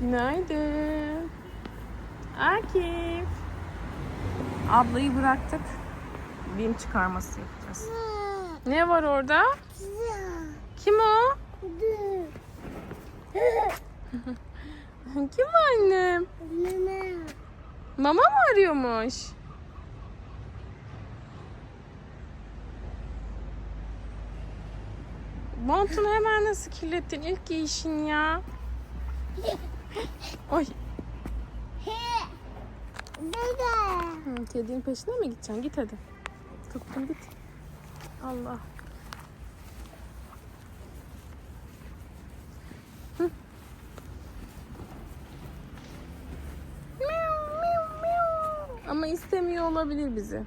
Günaydın. Akif. Ablayı bıraktık. Bim çıkarması yapacağız. Ne var orada? Kim o? Kim annem? Mama mı arıyormuş? Montunu hemen nasıl kirlettin ilk giyişin ya? Oy. Hı, kedinin peşine mi gideceksin? Git hadi. Tuttum git. Allah. Hı. Ama istemiyor olabilir bizi.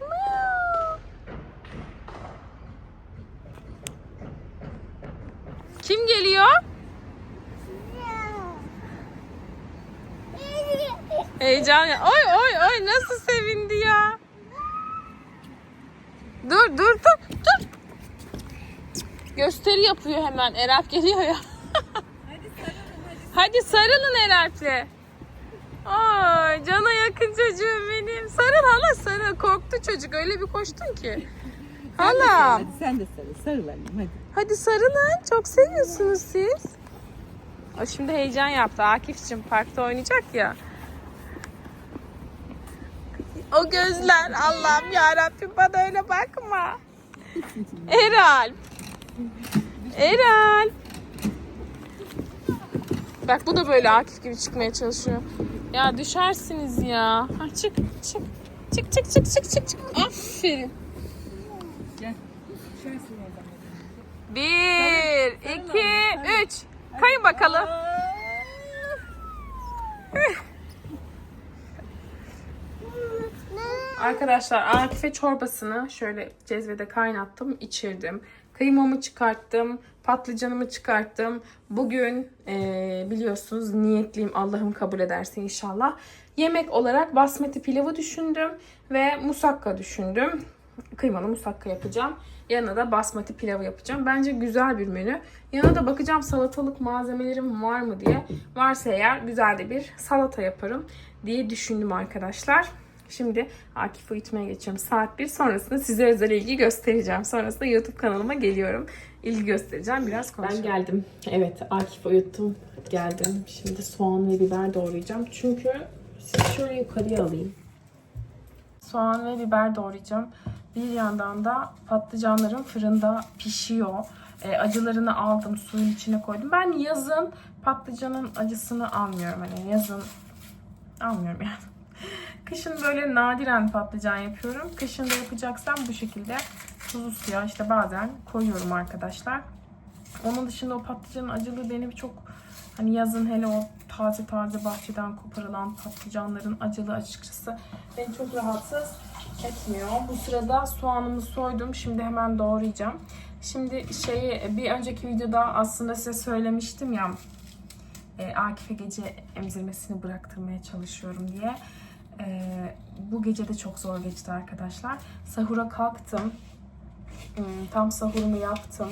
Miau. Kim geliyor? Heyecan ya. Oy oy oy nasıl sevindi ya. Dur dur dur dur. Gösteri yapıyor hemen. Erap geliyor ya. hadi sarılın Erap'le. Ay cana yakın çocuğum benim. Sarıl hala sarıl. Korktu çocuk. Öyle bir koştun ki. Hala. Hadi sen de sarıl. Sarıl annem hadi. Hadi sarılın. Çok seviyorsunuz siz. O şimdi heyecan yaptı. Akif'cim parkta oynayacak ya. O gözler Allah'ım ya Rabbim bana öyle bakma. Eral. Eral. Bak bu da böyle Akif gibi çıkmaya çalışıyor. Ya düşersiniz ya. Ha, çık çık. Çık çık çık çık çık çık. Aferin. Gel. Düşersin oradan. Bir, iki, üç. Kayın bakalım. Arkadaşlar Akif'e çorbasını şöyle cezvede kaynattım, içirdim. Kıymamı çıkarttım, patlıcanımı çıkarttım. Bugün eee, biliyorsunuz niyetliyim Allah'ım kabul ederse inşallah. Yemek olarak basmati pilavı düşündüm ve musakka düşündüm. Kıymalı musakka yapacağım. Yanına da basmati pilavı yapacağım. Bence güzel bir menü. Yanına da bakacağım salatalık malzemelerim var mı diye. Varsa eğer güzel de bir salata yaparım diye düşündüm arkadaşlar. Şimdi Akif uyutmaya geçiyorum. Saat 1 sonrasında size özel ilgi göstereceğim. Sonrasında YouTube kanalıma geliyorum. İlgi göstereceğim. Biraz konuşalım. Ben geldim. Evet Akif uyuttum. Geldim. Şimdi soğan ve biber doğrayacağım. Çünkü sizi şöyle yukarıya alayım. Soğan ve biber doğrayacağım. Bir yandan da patlıcanlarım fırında pişiyor. E, acılarını aldım, suyun içine koydum. Ben yazın patlıcanın acısını almıyorum. Hani yazın almıyorum yani. Kışın böyle nadiren patlıcan yapıyorum. Kışın da yapacaksam bu şekilde tuzlu suya işte bazen koyuyorum arkadaşlar. Onun dışında o patlıcanın acılığı beni çok hani yazın hele o taze taze bahçeden koparılan patlıcanların acılığı açıkçası beni çok rahatsız etmiyor. Bu sırada soğanımı soydum. Şimdi hemen doğrayacağım. Şimdi şeyi bir önceki videoda aslında size söylemiştim ya e, Akif'e gece emzirmesini bıraktırmaya çalışıyorum diye. E, bu gece de çok zor geçti arkadaşlar. Sahura kalktım. Hmm, Tam sahurumu yaptım.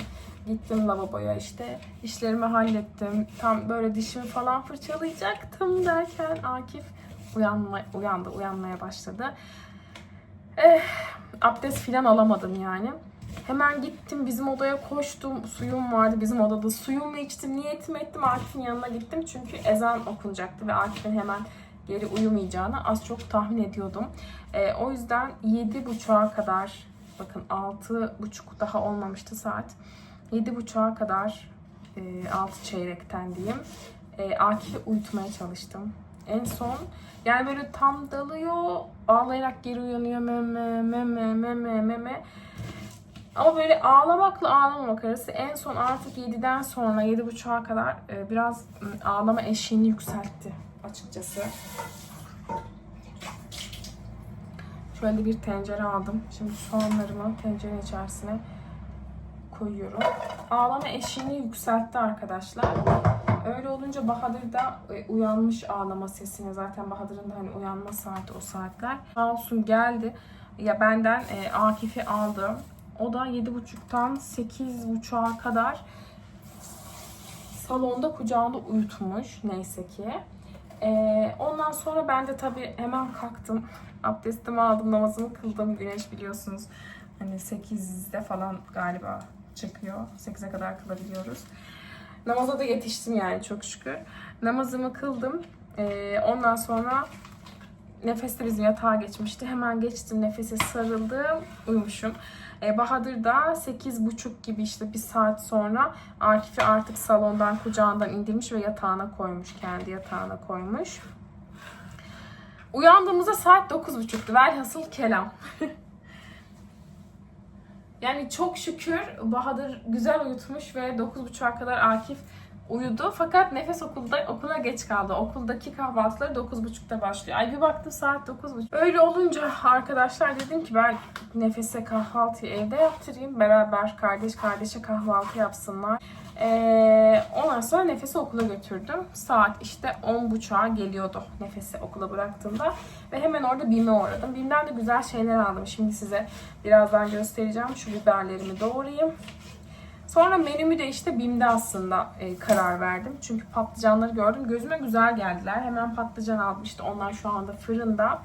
Gittim lavaboya işte işlerimi hallettim. Tam böyle dişimi falan fırçalayacaktım derken Akif uyanma, uyandı, uyanmaya başladı. Eh, abdest filan alamadım yani. Hemen gittim bizim odaya koştum. Suyum vardı bizim odada. Suyumu içtim, niyetimi ettim. Akif'in yanına gittim. Çünkü ezan okunacaktı ve Akif'in hemen geri uyumayacağını az çok tahmin ediyordum. Ee, o yüzden 7.30'a kadar bakın 6.30 daha olmamıştı saat. 7.30'a kadar e, 6 çeyrekten diyeyim. E, Akif'i uyutmaya çalıştım. En son yani böyle tam dalıyor ağlayarak geri uyanıyor meme meme meme meme. Ama böyle ağlamakla ağlamamak arası en son artık 7'den sonra 7.30'a kadar e, biraz ağlama eşiğini yükseltti açıkçası. Şöyle bir tencere aldım. Şimdi soğanlarımı tencerenin içerisine koyuyorum. Ağlama eşiğini yükseltti arkadaşlar. Öyle olunca Bahadır da e, uyanmış ağlama sesine. Zaten Bahadır'ın da hani uyanma saati o saatler. Sağ olsun geldi. Ya benden e, Akif'i aldı. O da 7.30'dan 8.30'a kadar salonda kucağında uyutmuş neyse ki. Ee, ondan sonra ben de tabii hemen kalktım. Abdestimi aldım, namazımı kıldım. Güneş biliyorsunuz hani 8'de falan galiba çıkıyor. 8'e kadar kılabiliyoruz. Namaza da yetiştim yani çok şükür. Namazımı kıldım. Ee, ondan sonra Nefes de bizim yatağa geçmişti. Hemen geçtim, nefese sarıldım, uyumuşum. Ee, Bahadır da 8.30 gibi işte bir saat sonra Akif'i artık salondan kucağından indirmiş ve yatağına koymuş. Kendi yatağına koymuş. Uyandığımızda saat 9.30'tu. Velhasıl kelam. yani çok şükür Bahadır güzel uyutmuş ve 9.30'a kadar Akif uyudu. Fakat nefes okulda okula geç kaldı. Okuldaki kahvaltıları 9.30'da başlıyor. Ay bir baktım saat 9.30. Öyle olunca arkadaşlar dedim ki ben nefese kahvaltıyı evde yaptırayım. Beraber kardeş kardeşe kahvaltı yapsınlar. Ee, ondan sonra nefesi okula götürdüm. Saat işte 10.30'a geliyordu nefesi okula bıraktığımda. Ve hemen orada BİM'e uğradım. BİM'den de güzel şeyler aldım. Şimdi size birazdan göstereceğim. Şu biberlerimi doğrayayım. Sonra menümü de işte BİM'de aslında e, karar verdim. Çünkü patlıcanları gördüm. Gözüme güzel geldiler. Hemen patlıcan aldım. İşte onlar şu anda fırında.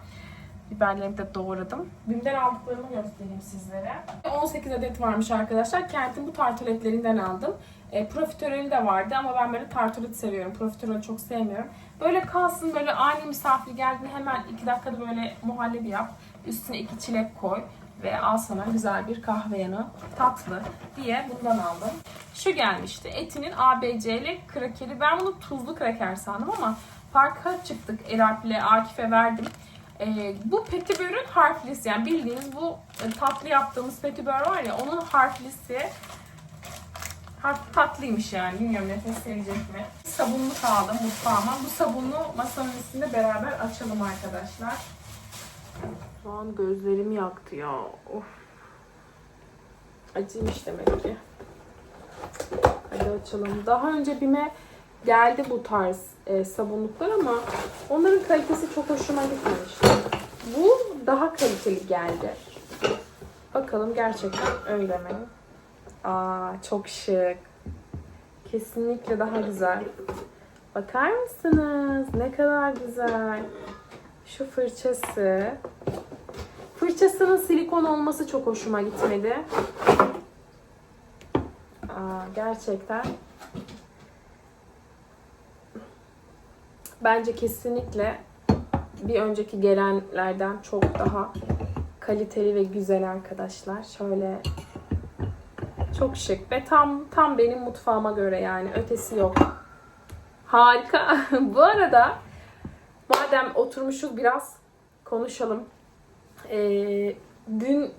Biberlerimi de doğradım. BİM'den aldıklarımı göstereyim sizlere. 18 adet varmış arkadaşlar. Kentin bu tartoletlerinden aldım. E, profiterolü de vardı ama ben böyle tartolet seviyorum. Profiterolü çok sevmiyorum. Böyle kalsın böyle ani misafir geldiğinde hemen 2 dakikada böyle muhallebi yap. Üstüne 2 çilek koy ve al sana güzel bir kahve yanı tatlı diye bundan aldım. Şu gelmişti. Etinin ABC'li krakeri. Ben bunu tuzlu kraker sandım ama farka çıktık. Eralp ile Akif'e verdim. Ee, bu petibörün harflisi yani bildiğiniz bu e, tatlı yaptığımız petibör var ya onun harflisi Harf tatlıymış yani. Bilmiyorum nefes sevecek mi? Sabunluk aldım mutfağıma. Bu sabunu masanın üstünde beraber açalım arkadaşlar. Şu an gözlerim yaktı ya. Of. Acıymış demek ki. Hadi açalım. Daha önce BİM'e geldi bu tarz e, sabunluklar ama onların kalitesi çok hoşuma gitmemişti. Bu daha kaliteli geldi. Bakalım gerçekten öyle mi? Aa çok şık. Kesinlikle daha güzel. Bakar mısınız? Ne kadar güzel. Şu fırçası. Fırçasının silikon olması çok hoşuma gitmedi. Aa, gerçekten. Bence kesinlikle bir önceki gelenlerden çok daha kaliteli ve güzel arkadaşlar. Şöyle çok şık ve tam tam benim mutfağıma göre yani ötesi yok. Harika. Bu arada madem oturmuşuz biraz konuşalım. Ee, dün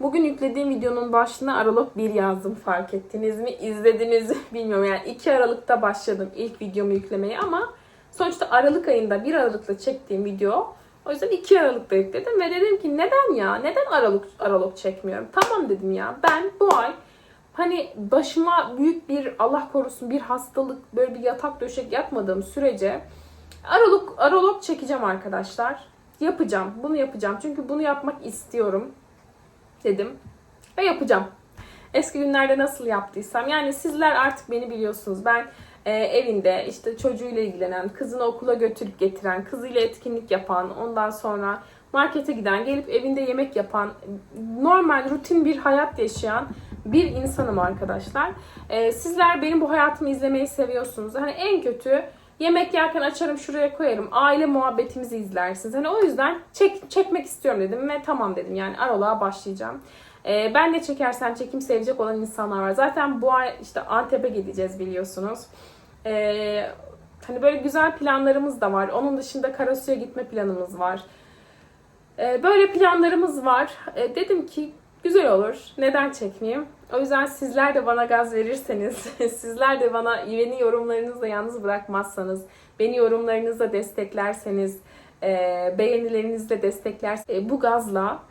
bugün yüklediğim videonun başına Aralık 1 yazdım fark ettiniz mi? İzlediniz mi bilmiyorum yani 2 Aralık'ta başladım ilk videomu yüklemeye ama sonuçta Aralık ayında 1 Aralık'ta çektiğim video o yüzden 2 Aralık'ta yükledim ve dedim ki neden ya? Neden Aralık Aralık çekmiyorum? Tamam dedim ya. Ben bu ay hani başıma büyük bir Allah korusun bir hastalık böyle bir yatak döşek yatmadığım sürece Aralık Aralık çekeceğim arkadaşlar. Yapacağım. Bunu yapacağım. Çünkü bunu yapmak istiyorum dedim ve yapacağım. Eski günlerde nasıl yaptıysam yani sizler artık beni biliyorsunuz. Ben e, evinde işte çocuğuyla ilgilenen, kızını okula götürüp getiren, kızıyla etkinlik yapan, ondan sonra markete giden, gelip evinde yemek yapan, normal rutin bir hayat yaşayan bir insanım arkadaşlar. E, sizler benim bu hayatımı izlemeyi seviyorsunuz. Hani en kötü yemek yerken açarım şuraya koyarım. Aile muhabbetimizi izlersiniz. Hani o yüzden çek, çekmek istiyorum dedim ve tamam dedim yani aralığa başlayacağım. Ee, ben de çekersen çekim sevecek olan insanlar var. Zaten bu ay işte Antep'e gideceğiz biliyorsunuz. Ee, hani böyle güzel planlarımız da var. Onun dışında Karasu'ya gitme planımız var. Ee, böyle planlarımız var. Ee, dedim ki güzel olur. Neden çekmeyeyim? O yüzden sizler de bana gaz verirseniz, sizler de bana beni yorumlarınızla yalnız bırakmazsanız, beni yorumlarınızla desteklerseniz, e, beğenilerinizle desteklerseniz e, bu gazla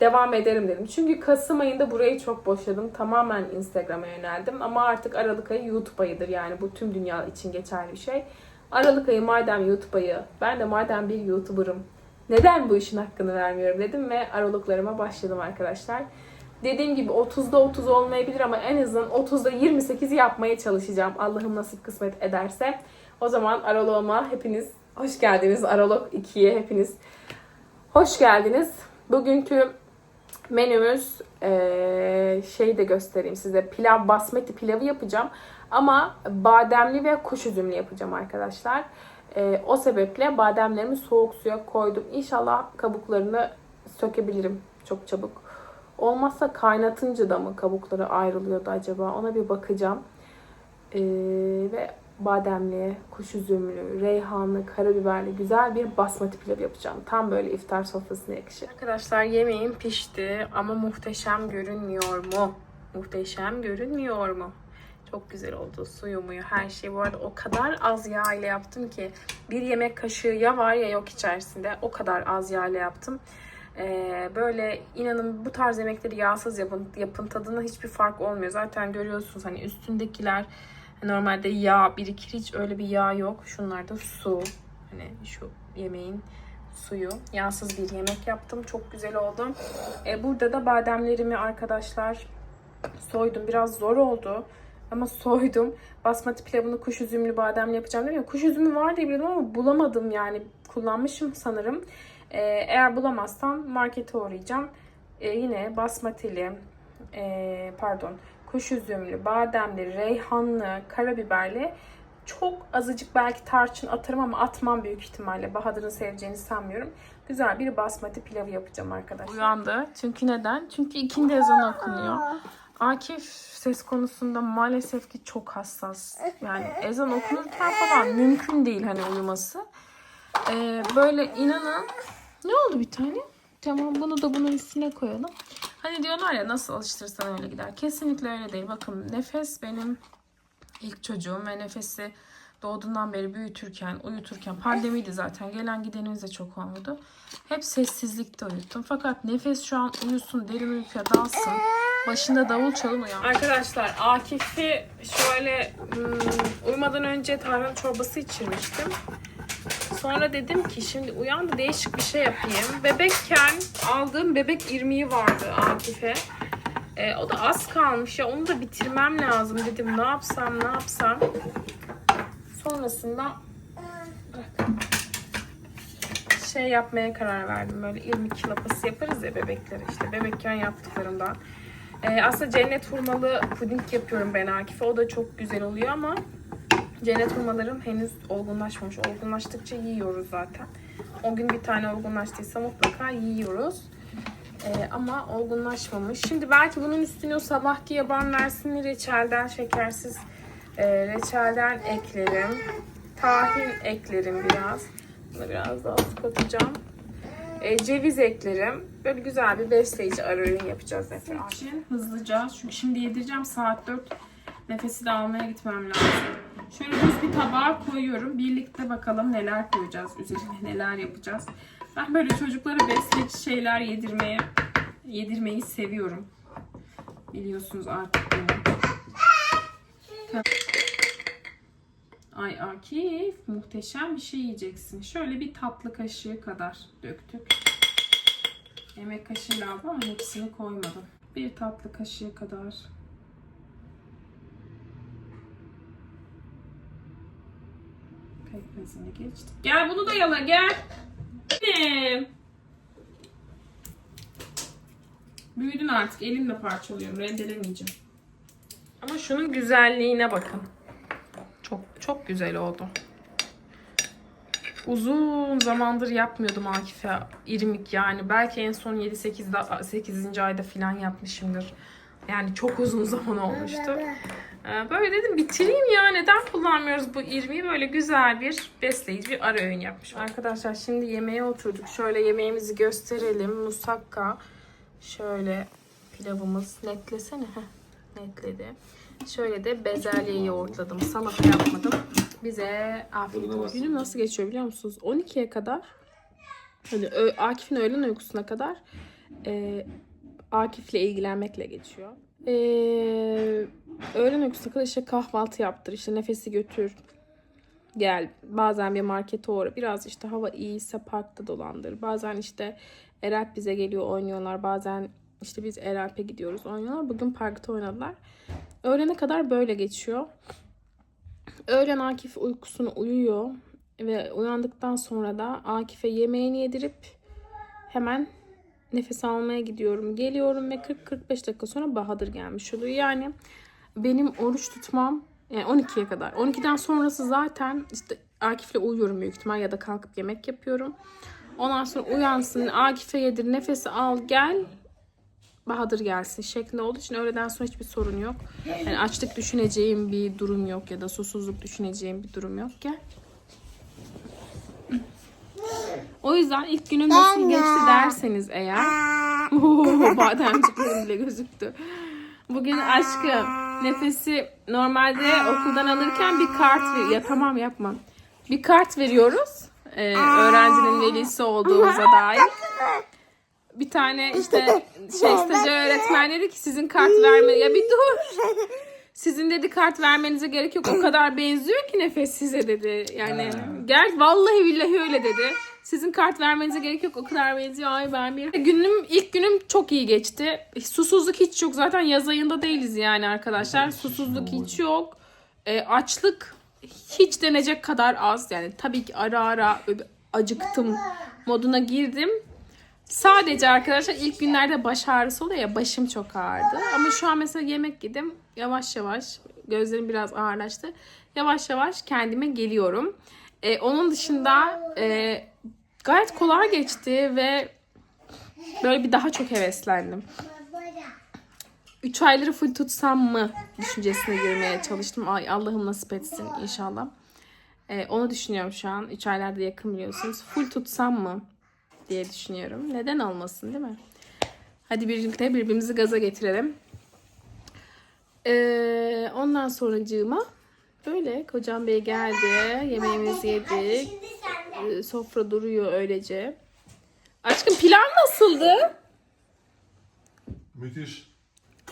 devam ederim dedim. Çünkü Kasım ayında burayı çok boşladım. Tamamen Instagram'a yöneldim. Ama artık Aralık ayı YouTube ayıdır. Yani bu tüm dünya için geçerli bir şey. Aralık ayı madem YouTube ayı, ben de madem bir YouTuber'ım, neden bu işin hakkını vermiyorum dedim ve aralıklarıma başladım arkadaşlar. Dediğim gibi 30'da 30 olmayabilir ama en azından 30'da 28 yapmaya çalışacağım. Allah'ım nasip kısmet ederse. O zaman Aralog'uma hepiniz hoş geldiniz. Aralog 2'ye hepiniz hoş geldiniz. Bugünkü menümüz eee şey de göstereyim size. Pilav basmati pilavı yapacağım. Ama bademli ve kuş üzümlü yapacağım arkadaşlar. Eee, o sebeple bademlerimi soğuk suya koydum. İnşallah kabuklarını sökebilirim çok çabuk. Olmazsa kaynatınca da mı kabukları ayrılıyordu acaba? Ona bir bakacağım. Eee, ve bademli, kuş üzümlü, reyhanlı, karabiberli güzel bir basmati pilav yapacağım. Tam böyle iftar sofrasına yakışır. Arkadaşlar yemeğim pişti ama muhteşem görünmüyor mu? Muhteşem görünmüyor mu? Çok güzel oldu. Suyu muyu her şey. Bu arada o kadar az yağ ile yaptım ki bir yemek kaşığı ya var ya yok içerisinde. O kadar az yağ ile yaptım. Ee, böyle inanın bu tarz yemekleri yağsız yapın, yapın tadına hiçbir fark olmuyor. Zaten görüyorsunuz hani üstündekiler normalde yağ birikir hiç öyle bir yağ yok. Şunlar da su. Hani şu yemeğin suyu. Yağsız bir yemek yaptım. Çok güzel oldu. Ee, burada da bademlerimi arkadaşlar soydum. Biraz zor oldu. Ama soydum. Basmati pilavını kuş üzümlü bademle yapacağım değil mi? Kuş üzümü var diye biliyordum ama bulamadım yani. Kullanmışım sanırım. Ee, eğer bulamazsam markete uğrayacağım. Ee, yine basmatili, ee, pardon, kuş üzümlü, bademli, reyhanlı, karabiberli çok azıcık belki tarçın atarım ama atmam büyük ihtimalle. Bahadır'ın seveceğini sanmıyorum. Güzel bir basmati pilavı yapacağım arkadaşlar. Uyandı. Çünkü neden? Çünkü ikindi ezan okunuyor. Akif ses konusunda maalesef ki çok hassas. Yani ezan okunurken falan mümkün değil hani uyuması. Ee, böyle inanın ne oldu bir tane? Tamam bunu da bunun üstüne koyalım. Hani diyorlar ya nasıl alıştırırsan öyle gider. Kesinlikle öyle değil. Bakın nefes benim ilk çocuğum ve nefesi doğduğundan beri büyütürken, uyuturken pandemiydi zaten. Gelen gidenimiz de çok olmadı. Hep sessizlikte uyuttum. Fakat nefes şu an uyusun, derin uykuya dalsın. Başında davul çalın uyan. Arkadaşlar Akif'i şöyle hmm, uyumadan önce tarhana çorbası içirmiştim. Sonra dedim ki şimdi uyandı değişik bir şey yapayım. Bebekken aldığım bebek irmiği vardı Akif'e. E, o da az kalmış ya onu da bitirmem lazım dedim. Ne yapsam ne yapsam. Sonrasında şey yapmaya karar verdim. Böyle irmik lapası yaparız ya bebeklere işte. Bebekken yaptıklarımdan. E, aslında cennet hurmalı puding yapıyorum ben Akif'e. O da çok güzel oluyor ama cennet hurmalarım henüz olgunlaşmamış. Olgunlaştıkça yiyoruz zaten. O gün bir tane olgunlaştıysa mutlaka yiyoruz. Ee, ama olgunlaşmamış. Şimdi belki bunun üstüne o sabahki yaban versini reçelden şekersiz e, reçelden eklerim. Tahin eklerim biraz. Buna biraz daha katacağım. E, ceviz eklerim. Böyle güzel bir besleyici ara öğün yapacağız Efe. hızlıca çünkü şimdi yedireceğim saat 4 nefesi de almaya gitmem lazım. Şöyle düz bir tabağa koyuyorum. Birlikte bakalım neler koyacağız üzerine neler yapacağız. Ben böyle çocuklara besleyici şeyler yedirmeye yedirmeyi seviyorum. Biliyorsunuz artık beni. Ay Akif muhteşem bir şey yiyeceksin. Şöyle bir tatlı kaşığı kadar döktük. Yemek kaşığı lazım ama hepsini koymadım. Bir tatlı kaşığı kadar. Pekmezini geçtik. Gel bunu da yala gel. Benim. Büyüdün artık. Elimle parçalıyorum. Rendelemeyeceğim. Ama şunun güzelliğine bakın. Çok çok güzel oldu. Uzun zamandır yapmıyordum Akif'e irmik yani. Belki en son 7-8 8. ayda falan yapmışımdır. Yani çok uzun zaman olmuştu. Ee, Böyle dedim bitireyim ya neden kullanmıyoruz bu irmiği böyle güzel bir besleyici bir ara öğün yapmış. Arkadaşlar şimdi yemeğe oturduk. Şöyle yemeğimizi gösterelim. Musakka. Şöyle pilavımız netlesene. Heh, netledi. Şöyle de bezelye yoğurtladım. Salata yapmadım. Bize afiyet olsun. Günüm nasıl geçiyor biliyor musunuz? 12'ye kadar hani Akif'in öğlen uykusuna kadar e, Akif'le ilgilenmekle geçiyor. E, öğlen uykusuna kadar işte kahvaltı yaptır, işte nefesi götür, gel. Bazen bir markete uğra. Biraz işte hava iyiyse parkta dolandır. Bazen işte Erap bize geliyor oynuyorlar. Bazen işte biz Eralp'e gidiyoruz oynuyorlar. Bugün parkta oynadılar. Öğlene kadar böyle geçiyor. Öğlen Akif uykusunu uyuyor ve uyandıktan sonra da Akif'e yemeğini yedirip hemen nefes almaya gidiyorum. Geliyorum ve 40-45 dakika sonra Bahadır gelmiş oluyor. Yani benim oruç tutmam yani 12'ye kadar. 12'den sonrası zaten işte Akif'le uyuyorum büyük ihtimal ya da kalkıp yemek yapıyorum. Ondan sonra uyansın, Akif'e yedir, nefesi al, gel. Bahadır gelsin şeklinde olduğu için öğleden sonra hiçbir sorun yok. Yani açlık düşüneceğim bir durum yok ya da susuzluk düşüneceğim bir durum yok. Gel. O yüzden ilk günüm nasıl geçti derseniz eğer. Oo, bademciklerim bile gözüktü. Bugün aşkım nefesi normalde okuldan alırken bir kart ver. Ya tamam yapma. Bir kart veriyoruz. Ee, öğrencinin velisi olduğumuza dair. Bir tane işte şey stajyer öğretmen dedi ki sizin kart verme ya bir dur. Sizin dedi kart vermenize gerek yok. O kadar benziyor ki nefes size dedi. Yani gel vallahi billahi öyle dedi. Sizin kart vermenize gerek yok. O kadar benziyor. Ay ben bir günüm ilk günüm çok iyi geçti. Susuzluk hiç yok. Zaten yaz ayında değiliz yani arkadaşlar. Susuzluk hiç yok. E, açlık hiç denecek kadar az. Yani tabii ki ara ara acıktım moduna girdim. Sadece arkadaşlar ilk günlerde baş ağrısı oluyor ya başım çok ağrıdı. Ama şu an mesela yemek yedim. Yavaş yavaş gözlerim biraz ağırlaştı. Yavaş yavaş kendime geliyorum. Ee, onun dışında e, gayet kolay geçti ve böyle bir daha çok heveslendim. 3 ayları full tutsam mı düşüncesine girmeye çalıştım. Ay Allah'ım nasip etsin inşallah. Ee, onu düşünüyorum şu an. 3 aylarda yakın biliyorsunuz. Full tutsam mı diye düşünüyorum. Neden olmasın değil mi? Hadi birlikte birbirimizi gaza getirelim. Ee, ondan sonracığıma böyle kocam bey geldi. Yemeğimizi yedik. Ee, sofra duruyor öylece. Aşkım pilav nasıldı? Müthiş.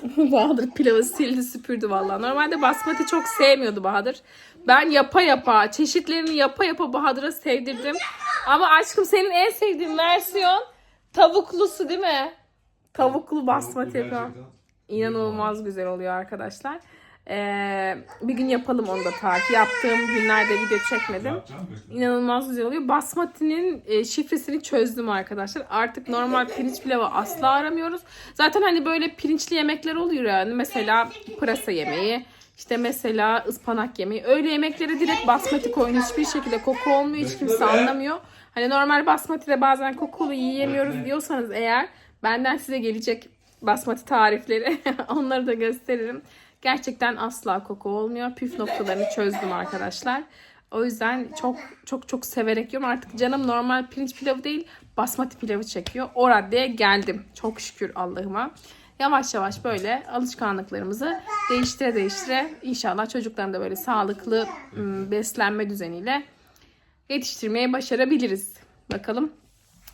Bahadır pilavı sildi süpürdü vallahi. Normalde basmati çok sevmiyordu Bahadır. Ben yapa yapa, çeşitlerini yapa yapa Bahadır'a sevdirdim. Ama aşkım senin en sevdiğin versiyon tavuklusu değil mi? Tavuklu basmati. Gerçekten. İnanılmaz güzel oluyor arkadaşlar. Ee, bir gün yapalım onu da tarifi. Yaptığım günlerde video çekmedim. İnanılmaz güzel oluyor. Basmati'nin e, şifresini çözdüm arkadaşlar. Artık normal pirinç pilavı asla aramıyoruz. Zaten hani böyle pirinçli yemekler oluyor yani. Mesela pırasa yemeği, işte mesela ıspanak yemeği. Öyle yemeklere direkt basmati koyun. Hiçbir şekilde koku olmuyor. Hiç kimse anlamıyor. Hani normal basmati'de bazen kokulu yiyemiyoruz diyorsanız eğer benden size gelecek basmati tarifleri onları da gösteririm. Gerçekten asla koku olmuyor. Püf noktalarını çözdüm arkadaşlar. O yüzden çok çok çok severek yiyorum. Artık canım normal pirinç pilavı değil basmati pilavı çekiyor. O raddeye geldim. Çok şükür Allah'ıma. Yavaş yavaş böyle alışkanlıklarımızı değiştire değiştire inşallah çocukların da böyle sağlıklı beslenme düzeniyle yetiştirmeye başarabiliriz. Bakalım.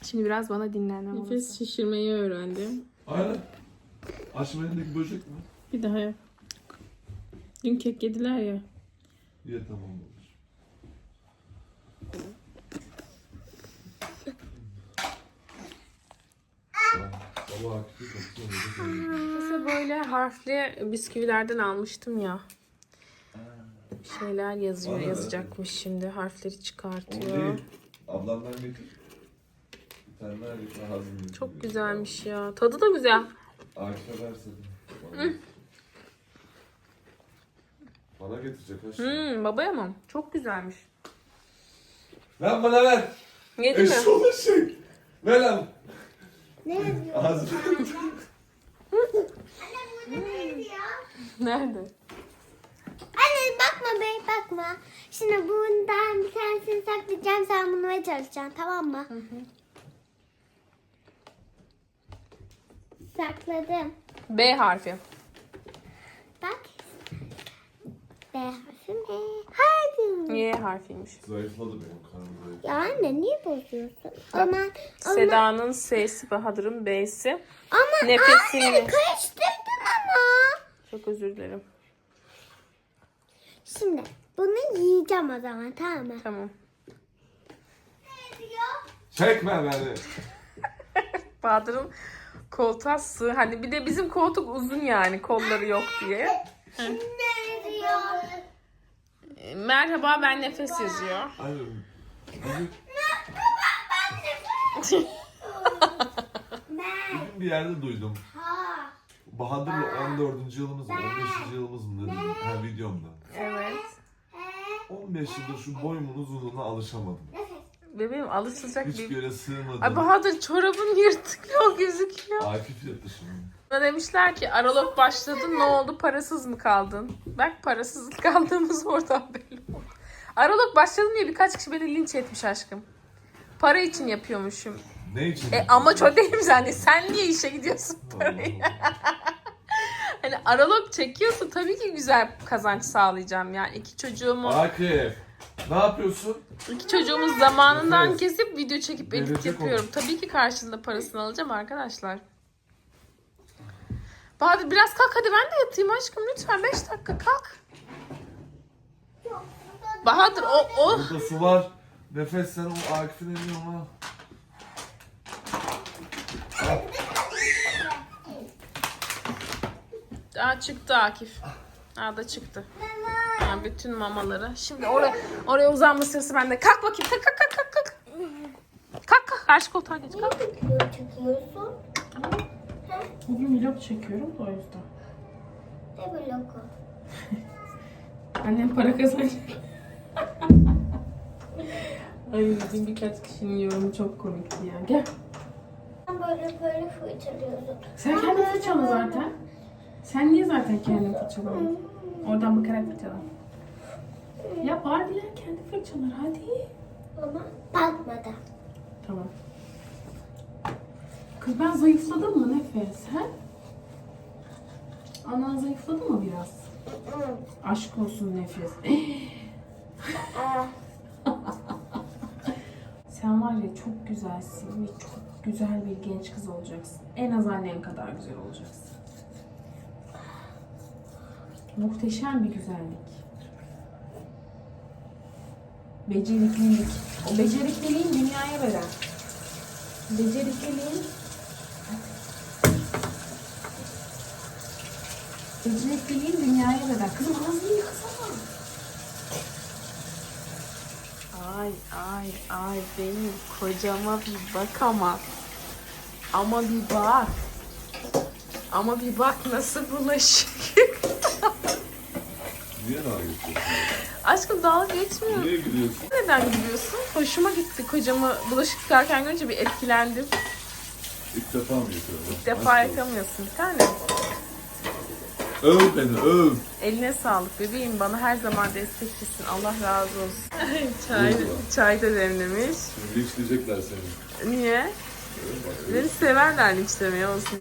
Şimdi biraz bana dinlenme Nefes şişirmeyi öğrendim. Aynen. Açma elindeki böcek mi? Bir daha yap. Dün kek yediler ya. Ye tamam olur. Baba aktif Mesela böyle harfli bisküvilerden almıştım ya. Bir şeyler yazıyor, Bana yazacakmış şimdi. Harfleri Onu çıkartıyor. değil. Ablamdan getir. Bir tane getir. Hazım Çok güzelmiş ya. Tadı da güzel. Akif'e versin. Bana, Bana getirecek aşkım. Hmm, babaya mı? Çok güzelmiş. Lan bana ver. Yedi mi? Eşşoğlu şey. Ver lan. Ne yazıyor? Ağzı. Nerede? Anne bakma be bakma. Şimdi bundan bir tanesini saklayacağım sen bulmaya çalışacaksın tamam mı? Sakladım. B harfi. Bak. Harfi mi? Hadi. Y harfiymiş. Zayıfladı benim karnım zayıf. Ya anne niye bozuyorsun? Ama, ama, Seda'nın S'si, Bahadır'ın B'si. ama Nefesini. anne karıştırdın ama. Çok özür dilerim. Şimdi bunu yiyeceğim o zaman tamam mı? Tamam. Çekme beni. Bahadır'ın Koltuğa sığ. Hani bir de bizim koltuk uzun yani kolları yok diye. Şimdi Merhaba ben nefes yazıyor. Hayır. Bugün, Ben. bugün bir yerde duydum. Ha. Bahadır'la 14. yılımız mı? 15. yılımız mı dedim. Ha videomda. Evet. 15 yıldır şu boyumun uzunluğuna alışamadım. Bebeğim alışılacak Hiç bir... göre sığmadım. Ay Bahadır çorabın yırtık yok gözüküyor. Akif yaptı şimdi. Bana demişler ki aralog başladı ne oldu parasız mı kaldın? Bak parasız kaldığımız oradan belli oldu. Aralog başladım diye birkaç kişi beni linç etmiş aşkım. Para için yapıyormuşum. Ne için? E amaç o değil mi yani? Sen niye işe gidiyorsun parayı? hani aralog çekiyorsa tabii ki güzel kazanç sağlayacağım yani. iki çocuğumu, Akif. Ne yapıyorsun? iki çocuğumuz zamanından kesip video çekip edit Gelecek yapıyorum. Tabii ki karşılığında parasını alacağım arkadaşlar. Bahadır biraz kalk hadi ben de yatayım aşkım lütfen 5 dakika kalk. Bahadır o o Burada su var. Nefes sen o Akif'in elini ona. Aa, çıktı Akif. Aa da çıktı. Ha, bütün mamaları. Şimdi oraya oraya uzanma sırası bende. Kalk bakayım. Kalk kalk kalk kalk. Kalk kalk. Karşı koltuğa geç. Kalk. Video çekiyorsun. Bugün vlog çekiyorum da o yüzden. Ne bloku? Annem para kazanacak. Ay bizim birkaç kişinin yorumu çok komikti ya. Gel. Sen böyle böyle fırçalıyorsun. Sen kendin fırçala zaten. Sen niye zaten kendin fırçaladın? Oradan bakarak fırçala. Ya Barbie'ler kendi fırçalar hadi. Ama bakmadan. Tamam. Kız ben zayıfladım mı Nefes? He? Anan zayıfladı mı biraz? Aşk olsun Nefes. Aa, Sen var ya çok güzelsin ve çok güzel bir genç kız olacaksın. En az annen kadar güzel olacaksın. Muhteşem bir güzellik. Beceriklilik. O becerikliliğin dünyaya veren. Becerikliliğin Becerikliliğin dünyaya veren. Kızım ağzını yıkasana. Ay ay ay benim kocama bir bak ama. Ama bir bak. Ama bir bak nasıl bulaşık. Niye dalga geçiyorsun? Aşkım dalga geçmiyorum. Niye gülüyorsun? Neden gülüyorsun? Hoşuma gitti. Kocamı bulaşık yıkarken görünce bir etkilendim. İlk defa mı yapıyorum? İlk defa yakamıyorsun bir tane. Öv beni öv. Eline sağlık bebeğim. Bana her zaman destekçisin. Allah razı olsun. çay, çay da demlemiş. Şimdi linçleyecekler seni. Niye? Beni severler linçlemeye olsun.